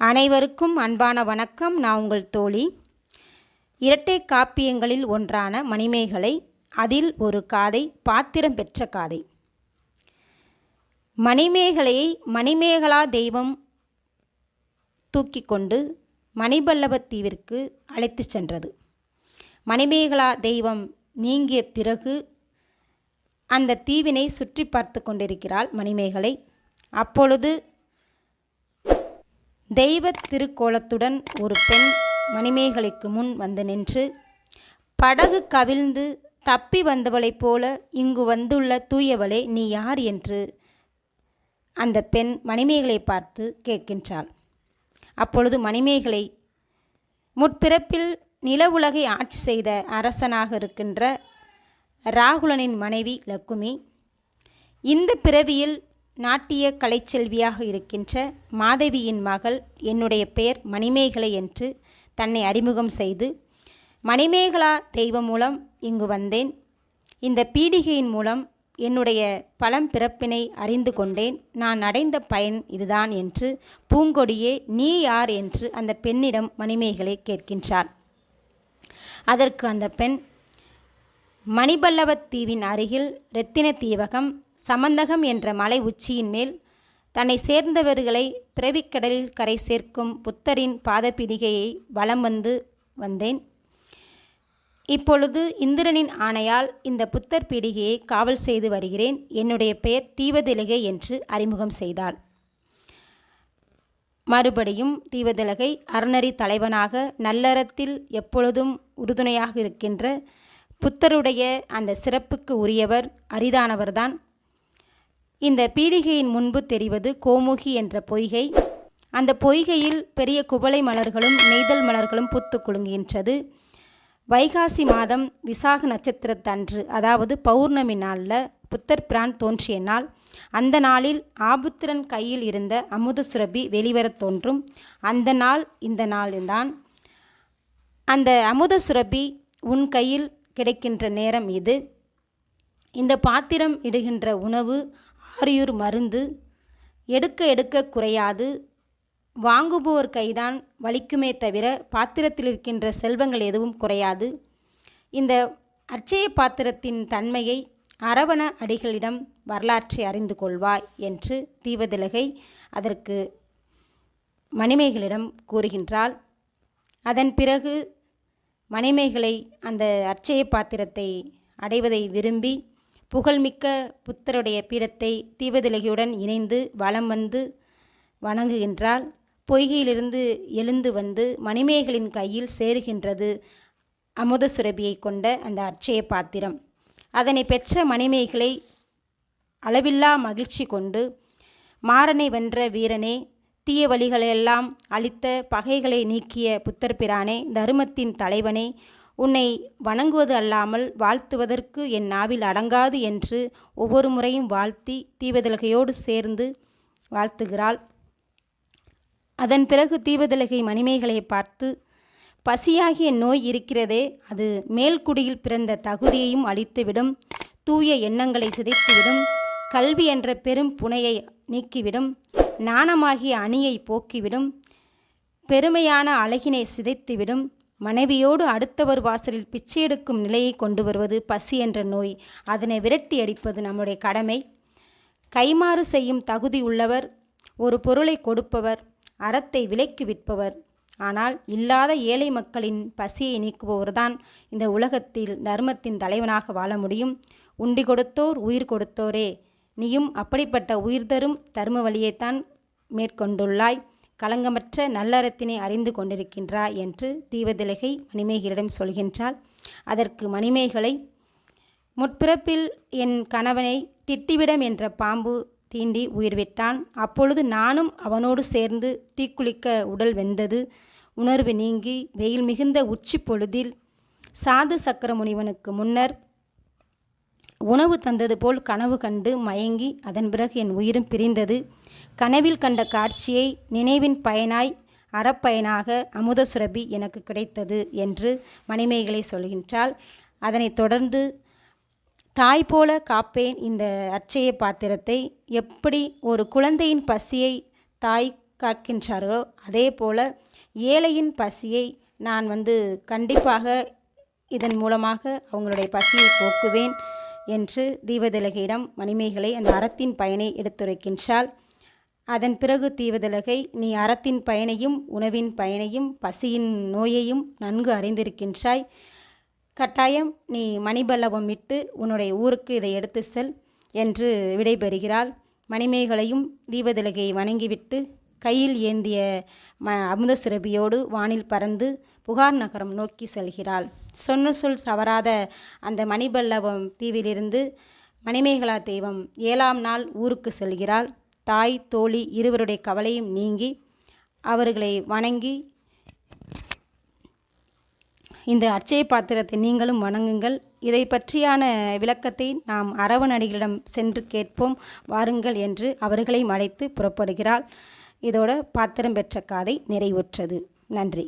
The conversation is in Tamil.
அனைவருக்கும் அன்பான வணக்கம். நான் உங்கள் தோழி. இரட்டை காப்பியங்களில் ஒன்றான மணிமேகலை அதில் ஒரு காதை பாத்திரம் பெற்ற காதை. மணிமேகலையை மணிமேகலா தெய்வம் தூக்கி கொண்டு மணிபல்லவத் தீவிற்கு அழைத்து சென்றது. மணிமேகலா தெய்வம் நீங்கிய பிறகு அந்த தீவினை சுற்றி பார்த்து கொண்டிருக்கிறாள் மணிமேகலை. அப்பொழுது தெய்வ திருக்கோலத்துடன் ஒரு பெண் மணிமேகலைக்கு முன் வந்து நின்று படகு கவிழ்ந்து தப்பி வந்தவளைப் போல இங்கு வந்துள்ள தூயவளே நீ யார் என்று அந்த பெண் மணிமேகலை பார்த்து கேட்கின்றாள். அப்பொழுது மணிமேகலை முற்பிறப்பில் நில உலகை ஆட்சி செய்த அரசனாக இருக்கின்ற ராகுலனின் மனைவி லக்குமி இந்த பிறவியில் நாட்டிய கலைச்செல்வியாக இருக்கின்ற மாதவியின் மகள் என்னுடைய பெயர் மணிமேகலை என்று தன்னை அறிமுகம் செய்து மணிமேகலா தெய்வம் மூலம் இங்கு வந்தேன். இந்த பீடிகையின் மூலம் என்னுடைய பழம் பிறப்பினை அறிந்து கொண்டேன். நான் அடைந்த பயன் இதுதான் என்று பூங்கொடியே நீ யார்? என்று அந்த பெண்ணிடம் மணிமேகலை கேட்கின்றாள். அதற்கு அந்த பெண் மணிபல்லவத் தீவின் அருகில் இரத்தின தீவகம் சமந்தகம் என்ற மலை உச்சியின் மேல் தன்னை சேர்ந்தவர்களை பிறவிக்கடலில் கரை சேர்க்கும் புத்தரின் பாதப்பிடிகையை வலம் வந்து வந்தேன். இப்பொழுது இந்திரனின் ஆணையால் இந்த புத்தர் பீடிகையை காவல் செய்து வருகிறேன். என்னுடைய பெயர் தீவதிலகை என்று அறிமுகம் செய்தாள். மறுபடியும் தீவதிலகை அறநறி தலைவனாக நல்லறத்தில் எப்பொழுதும் உறுதுணையாக இருக்கின்ற புத்தருடைய அந்த சிறப்புக்கு உரியவர் அரிதானவர்தான். இந்த பீடிகையின் முன்பு தெரிவது கோமுகி என்ற பொய்கை. அந்த பொய்கையில் பெரிய குவளை மலர்களும் நெய்தல் மலர்களும் பூத்து குலுங்குகின்றது. வைகாசி மாதம் விசாக நட்சத்திரத்தன்று அதாவது பௌர்ணமி நாளில் புத்தர் பிரான் தோன்றிய நாள். அந்த நாளில் ஆபுத்திரன் கையில் இருந்த அமுத சுரபி வெளிவரத் தோன்றும். அந்த நாள் இந்த நாள்தான் அந்த அமுத சுரபி உன் கையில் கிடைக்கின்ற நேரம் இது. இந்த பாத்திரம் இடுகின்ற உணவு ஆரியூர் மருந்து. எடுக்க எடுக்க குறையாது. வாங்குபோர் கைதான் வலிக்குமே தவிர பாத்திரத்தில் இருக்கின்ற செல்வங்கள் எதுவும் குறையாது. இந்த அட்சய பாத்திரத்தின் தன்மையை அரவண அடிகளிடம் வரலாற்றை அறிந்து கொள்வாய் என்று தீவதிலகை அதற்கு மணிமேகலிடம் கூறுகின்றாள். அதன் பிறகு மணிமேகலை அந்த அட்சய பாத்திரத்தை அடைவதை விரும்பி புகழ்மிக்க புத்தருடைய பீடத்தை தீவதிலகையுடன் இணைந்து வலம் வந்து வணங்குகின்றாள். பொய்கையிலிருந்து எழுந்து வந்து மணிமேகலின் கையில் சேருகின்றது அமுத சுரபியை கொண்ட அந்த அட்சய பாத்திரம். அதனை பெற்ற மணிமேகலை அளவில்லா மகிழ்ச்சி கொண்டு மாறனை வென்ற வீரனே தீய வழிகளையெல்லாம் அழித்த பகைகளை நீக்கிய புத்தர் பிரானே தருமத்தின் தலைவனே உன்னை வணங்குவது அல்லாமல் வாழ்த்துவதற்கு என் நாவில் அடங்காது என்று ஒவ்வொரு முறையும் வாழ்த்தி தீவதிலகையோடு சேர்ந்து வாழ்த்துகிறாள். அதன் பிறகு தீவதிலகை மணிமேகலை பார்த்து பசியாகிய நோய் இருக்கிறதே அது மேல்குடியில் பிறந்த தகுதியையும் அழித்துவிடும் தூய எண்ணங்களை சிதைத்துவிடும் கல்வி என்ற பெரும் புனையை நீக்கிவிடும் நாணமாகிய அணியை போக்கிவிடும் பெருமையான அழகினை சிதைத்துவிடும் மனைவியோடு அடுத்தவர் வாசலில் பிச்சை எடுக்கும் நிலையை கொண்டு வருவது பசி என்ற நோய். அதனை விரட்டி அடிப்பது நம்முடைய கடமை. கைமாறு செய்யும் தகுதி உள்ளவர் ஒரு பொருளை கொடுப்பவர் அறத்தை விலைக்கு விற்பவர். ஆனால் இல்லாத ஏழை மக்களின் பசியை நீக்குபவர்தான் இந்த உலகத்தில் தர்மத்தின் தலைவனாக வாழ முடியும். உண்டி கொடுத்தோர் உயிர் கொடுத்தோரே. நீயும் அப்படிப்பட்ட உயிர் தரும் தர்ம வழியைத்தான் மேற்கொண்டுள்ளாய். களங்கமற்ற நல்லறத்தினை அறிந்து கொண்டிருக்கின்றாய் என்று தீவதிலகை மணிமேகலிடம் சொல்கின்றாள். அதற்கு மணிமேகலை முற்பிறப்பில் என் கணவனை திட்டிவிடம் என்ற பாம்பு தீண்டி உயிர்விட்டான். அப்பொழுது நானும் அவனோடு சேர்ந்து தீக்குளிக்க உடல் வெந்தது. உணர்வு நீங்கி வெயில் மிகுந்த உச்சி பொழுதில் சாது சக்கர முனிவனுக்கு முன்னர் உணவு தந்தது போல் கனவு கண்டு மயங்கி அதன் பிறகு என் உயிரும் பிரிந்தது. கனவில் கண்ட காட்சியை நினைவின் பயனாய் அறப்பயனாக அமுத சுரபி எனக்கு கிடைத்தது என்று மணிமேகலை சொல்கின்றாள். அதனைத் தொடர்ந்து தாய் போல காப்பேன் இந்த அச்சய பாத்திரத்தை. எப்படி ஒரு குழந்தையின் பசியை தாய் காக்கின்றார்களோ அதே போல ஏழையின் பசியை நான் வந்து கண்டிப்பாக இதன் மூலமாக அவங்களுடைய பசியை போக்குவேன் என்று தீபதிலகையிடம் மணிமேகலை அந்த அறத்தின் பயனை எடுத்துரைக்கின்றாள். அதன் பிறகு தீவதலகை நீ அறத்தின் பயனையும் உணவின் பயனையும் பசியின் நோயையும் நன்கு அறிந்திருக்கின்றாய். கட்டாயம் நீ மணிபல்லவம் விட்டு உன்னுடைய ஊருக்கு இதை எடுத்து செல் என்று விடைபெறுகிறாள். மணிமேகலையும் தீபதிலகையை வணங்கிவிட்டு கையில் ஏந்திய ம அமுத சுரபியோடு வானில் பறந்து புகார் நகரம் நோக்கி செல்கிறாள். சொன்ன சொல் சவராத அந்த மணிபல்லவம் தீவிலிருந்து மணிமேகலா தெய்வம் ஏழாம் நாள் ஊருக்கு செல்கிறாள். தாய் தோழி இருவருடைய கவலையும் நீங்கி அவர்களை வணங்கி இந்த அட்சய பாத்திரத்தை நீங்களும் வணங்குங்கள். இதை பற்றியான விளக்கத்தை நாம் அரவணடிகளிடம் சென்று கேட்போம். வாருங்கள் என்று அவர்களையும் அழைத்து புறப்படுகிறாள். இதோட பாத்திரம் பெற்ற காதை நிறைவுற்றது. நன்றி.